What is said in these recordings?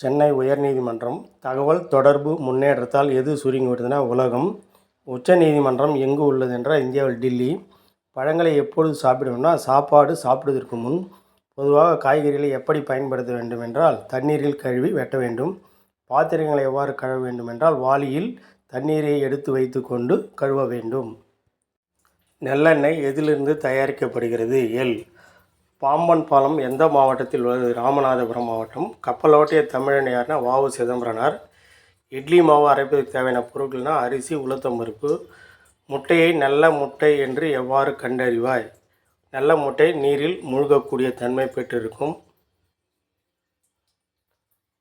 சென்னை உயர்நீதிமன்றம் தகவல் தொடர்பு முன்னேற்றத்தால் எது சுருங்கி விட்டதுன்னா உலகம். உச்சநீதிமன்றம் எங்கு உள்ளது என்றால் இந்தியாவில் டில்லி. பழங்களை எப்பொழுது சாப்பிடுவோம்னா சாப்பாடு சாப்பிடுவதற்கு முன் பொதுவாக காய்கறிகளை எப்படி பயன்படுத்த வேண்டும் என்றால் தண்ணீரில் கழுவி வெட்ட வேண்டும். பாத்திரங்களை எவ்வாறு கழுவ வேண்டும் என்றால் வாளியில் தண்ணீரை எடுத்து வைத்து கொண்டு கழுவ வேண்டும். நெல்லெண்ணெய் எதிலிருந்து தயாரிக்கப்படுகிறது? எல். பாம்பன் பாலம் எந்த மாவட்டத்தில் உள்ளது? ராமநாதபுரம் மாவட்டம். கப்பலோட்டிய தமிழன் யாருன்னா வாவு சிதம்பரனார். இட்லி மாவு அரைப்பதற்கு தேவையான பொருட்கள்னால் அரிசி உளுத்தம் பருப்பு. முட்டையை நல்ல முட்டை என்று எவ்வாறு கண்டறிவாய்? நல்ல முட்டை நீரில் மூழ்கக்கூடிய தன்மை பெற்றிருக்கும்.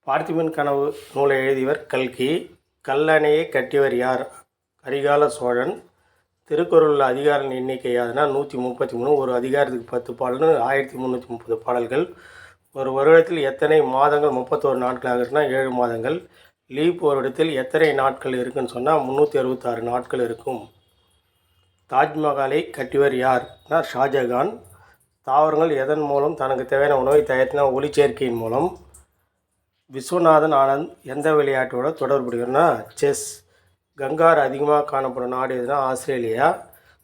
பார்த்திபன் கனவு நூலை எழுதியவர் கல்கி. கல்லணையை கட்டியவர் யார்? கரிகால சோழன். திருக்குறளில் அதிகாரம் எண்ணிக்கை யாதுன்னா நூற்றி முப்பத்தி மூணு ஒரு அதிகாரத்துக்கு பத்து பாடல்னு ஆயிரத்தி முந்நூற்றி முப்பது பாடல்கள். ஒரு வருடத்தில் எத்தனை மாதங்கள்? முப்பத்தோரு நாட்கள் ஆகுதுன்னா ஏழு மாதங்கள். லீப் வருடத்தில் எத்தனை நாட்கள் இருக்குன்னு சொன்னால் முந்நூற்றி அறுபத்தாறு நாட்கள் இருக்கும். தாஜ்மஹாலை கட்டியவர் யார்னா ஷாஜகான். தாவரங்கள் எதன் மூலம்? தனக்கு தேவையான உணவை தயாரித்தினா ஒளிச்சேர்க்கையின் மூலம். விஸ்வநாதன் ஆனந்த் எந்த விளையாட்டோட தொடர்புடையன்னா செஸ். கங்கார் அதிகமாக காணப்படும் நாடு எதுனா ஆஸ்திரேலியா.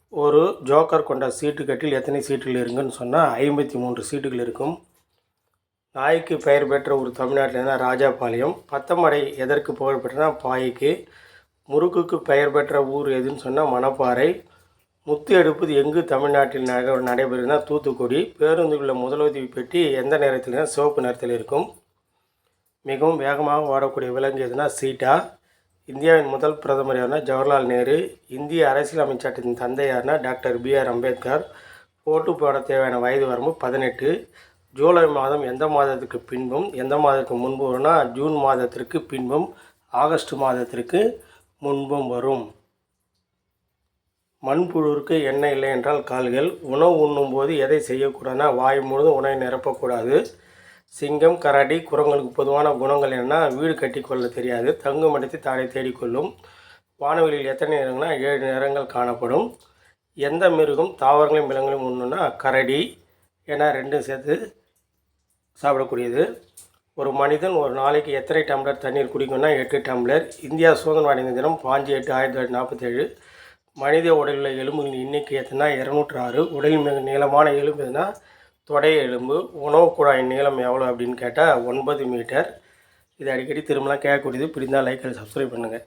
ஒரு ஜோக்கர் கொண்ட சீட்டுக்கட்டில் எத்தனை சீட்டுகள் இருக்குன்னு சொன்னால் ஐம்பத்தி மூன்று சீட்டுகள் இருக்கும். நாய்க்கு பெயர் பெற்ற ஒரு தமிழ்நாட்டில் இருந்தால் ராஜாபாளையம். பத்தமடை எதற்கு புகழ்பெற்றனா பாய்க்கு. முறுக்குக்கு பெயர் பெற்ற ஊர் எதுன்னு சொன்னால் மணப்பாறை. முத்து எடுப்பது எங்கு தமிழ்நாட்டில் நக நடைபெறுதுன்னா தூத்துக்குடி. பேருந்துகளில் முதலுதவி பெட்டி எந்த நேரத்தில்னா சிவப்பு நிறத்தில் இருக்கும். மிகவும் வேகமாக ஓடக்கூடிய விலங்கு எதுனா சீட்டா. இந்தியாவின் முதல் பிரதமர் யாருன்னா ஜவஹர்லால் நேரு இந்திய அரசியல் சட்டத்தின் தந்தை டாக்டர் பிஆர் அம்பேத்கர். ஓட்டு போட தேவையான வயது வரம்பு பதினெட்டு. ஜூலை மாதம் எந்த மாதத்துக்கு பின்பும் எந்த மாதத்துக்கு முன்பு வரும்னா ஜூன் மாதத்திற்கு பின்பும் ஆகஸ்ட் மாதத்திற்கு முன்பும் வரும். மண்புழுவிற்கு எண்ணெய் இல்லை என்றால் கால்கள். உணவு உண்ணும்போது எதை செய்யக்கூடாதுன்னா வாய் முழுதும் உணவை நிரப்பக்கூடாது. சிங்கம் கரடி குரங்களுக்கு பொதுவான குணங்கள் என்னென்னா வீடு கட்டிக்கொள்ள தெரியாது. தங்கும் இடத்தை தானே தேடிக்கொள்ளும். வானவெளியில் எத்தனை நிறங்கள்னா ஏழு நிறங்கள் காணப்படும். எந்த மிருகம் தாவரங்களையும் விலங்குகளையும் ஒன்றுன்னா கரடி. ஏன்னா ரெண்டும் சேர்த்து சாப்பிடக்கூடியது. ஒரு மனிதன் ஒரு நாளைக்கு எத்தனை டம்ளர் தண்ணீர் குடிக்கணும்னா எட்டு டம்ளர். இந்தியா சுதந்திரம் அடைந்த தினம் பாஞ்சு எட்டு ஆயிரத்தி தொள்ளாயிரத்தி நாற்பத்தேழு. மனித உடலில் எலும்புகளின் எண்ணிக்கை எத்தனை இரநூற்று ஆறு. உடலில் மிக நீளமான எலும்பு எதுனா தொடை எலும்பு உணவு குழாய் நீளம் எவ்வளோ அப்படின்னு கேட்டால் ஒன்பது மீட்டர். இது அடிக்கடி திரும்பலாம் கேட்கக்கூடியது. பிடிந்தால் லைக் சப்ஸ்கிரைப் பண்ணுங்கள்